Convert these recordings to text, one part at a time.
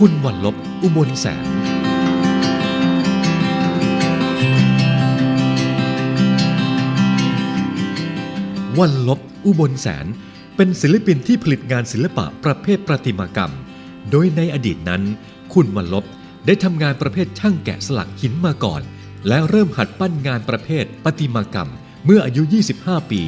คุณวันลบ อุบลแสน วันลบ อุบลแสน เป็นศิลปินที่ผลิตงานศิลปะประเภทประติมากรรม โดยในอดีตนั้น คุณวันลบได้ทำงานประเภทช่างแกะสลักหินมาก่อน และเริ่มหัดปั้นงานประเภทประติมากรรมเมื่ออายุ 25 ปี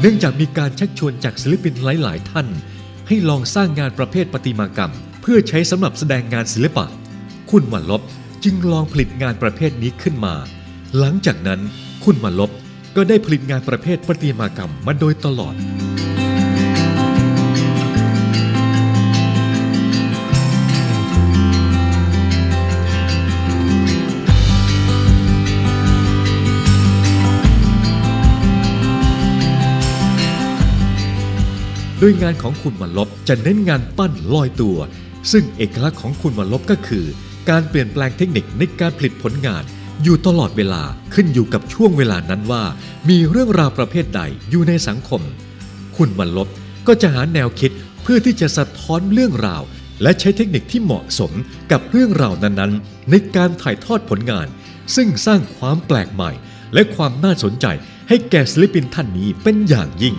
เนื่องจากมีการชักชวนจากศิลปินหลาย ๆ ท่าน ให้ลองสร้างงานประเภทประติมากรรม เพื่อใช้สำหรับแสดงงานศิลปะ คุณวันลบจึงลองผลิตงานประเภทนี้ขึ้นมา หลังจากนั้นคุณวันลบก็ได้ผลิตงานประเภทประติมากรรมมาโดยตลอด โดยงานของคุณวันลบจะเน้นงานปั้นลอยตัว ซึ่งเอกลักษณ์ของคุณวันลบก็คือ การเปลี่ยนแปลงเทคนิคในการผลิตผลงาน อยู่ตลอดเวลาขึ้นอยู่กับช่วงเวลานั้นว่า มีเรื่องราวประเภทใดอยู่ในสังคม คุณวันลบก็จะหาแนวคิดเพื่อที่จะสะท้อนเรื่องราว และใช้เทคนิคที่เหมาะสมกับเรื่องราวนั้นๆ ในการถ่ายทอดผลงาน ซึ่งสร้างความแปลกใหม่ และความน่าสนใจให้แก่ศิลปินท่านนี้เป็นอย่างยิ่ง